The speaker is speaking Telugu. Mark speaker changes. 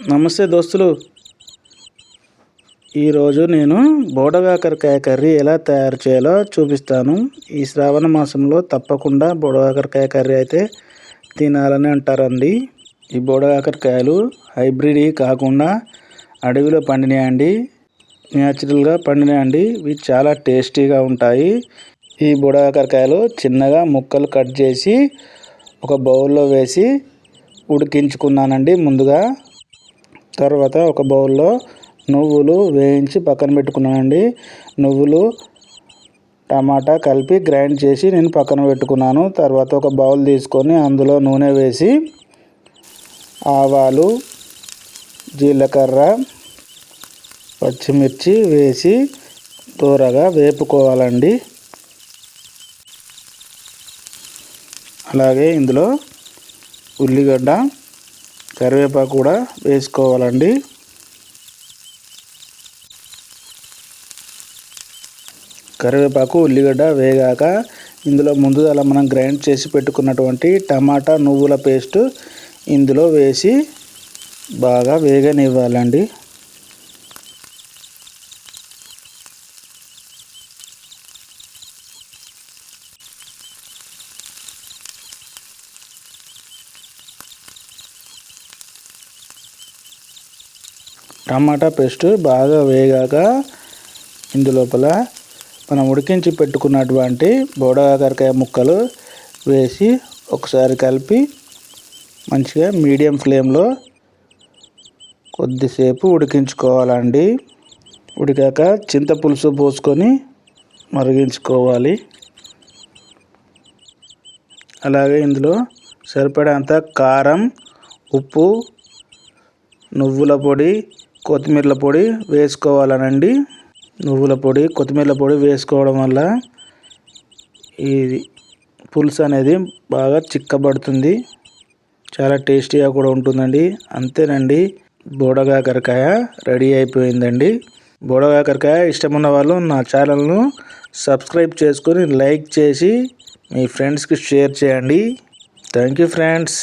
Speaker 1: నమస్తే దోస్తులు. ఈరోజు నేను బోడగాకరకాయ కర్రీ ఎలా తయారు చేయాలో చూపిస్తాను. ఈ శ్రావణ మాసంలో తప్పకుండా బోడగాకరకాయ కర్రీ అయితే తినాలని అంటారండి. ఈ బోడగాకరకాయలు హైబ్రిడ్ కాకుండా అడవిలో పండినాయండి. న్యాచురల్గా పండినాయండి. ఇవి చాలా టేస్టీగా ఉంటాయి. ఈ బుడగాకరకాయలు చిన్నగా ముక్కలు కట్ చేసి ఒక బౌల్లో వేసి ఉడికించుకున్నానండి ముందుగా. తర్వాత ఒక బౌల్లో నువ్వులు వేయించి పక్కన పెట్టుకున్నానండి. నువ్వులు టమాటా కలిపి గ్రైండ్ చేసి నేను పక్కన పెట్టుకున్నాను. తర్వాత ఒక బౌల్ తీసుకొని అందులో నూనె వేసి ఆవాలు జీలకర్ర పచ్చిమిర్చి వేసి దూరగా వేపుకోవాలండి. అలాగే ఇందులో ఉల్లిగడ్డ కరివేపాకు కూడా వేసుకోవాలండి. కరివేపాకు ఉల్లిగడ్డ వేగాక ఇందులో ముందుగా మనం గ్రైండ్ చేసి పెట్టుకున్నటువంటి టమాటా నువ్వుల పేస్ట్ ఇందులో వేసి బాగా వేగనివ్వాలండి. టమాటా పేస్ట్ బాగా వేగాక ఇందులోపల మనం ఉడికించి పెట్టుకున్నటువంటి బోడకాకరకాయ ముక్కలు వేసి ఒకసారి కలిపి మంచిగా మీడియం ఫ్లేమ్లో కొద్దిసేపు ఉడికించుకోవాలండి. ఉడికాక చింతపులుసు పోసుకొని మరిగించుకోవాలి. అలాగే ఇందులో సరిపడేంత కారం ఉప్పు నువ్వుల పొడి కొత్తిమీర పొడి వేసుకోవాలనండి. నువ్వుల పొడి కొత్తిమీర పొడి వేసుకోవడం వల్ల ఈ పులుసు అనేది బాగా చిక్కబడుతుంది. చాలా టేస్టీగా కూడా ఉంటుందండి. అంతేనండి. బోడగాకరకాయ రెడీ అయిపోయిందండి. బోడగాకరకాయ ఇష్టమున్న వాళ్ళు నా ఛానల్ను సబ్స్క్రైబ్ చేసుకొని లైక్ చేసి మీ ఫ్రెండ్స్కి షేర్ చేయండి. Thank you friends.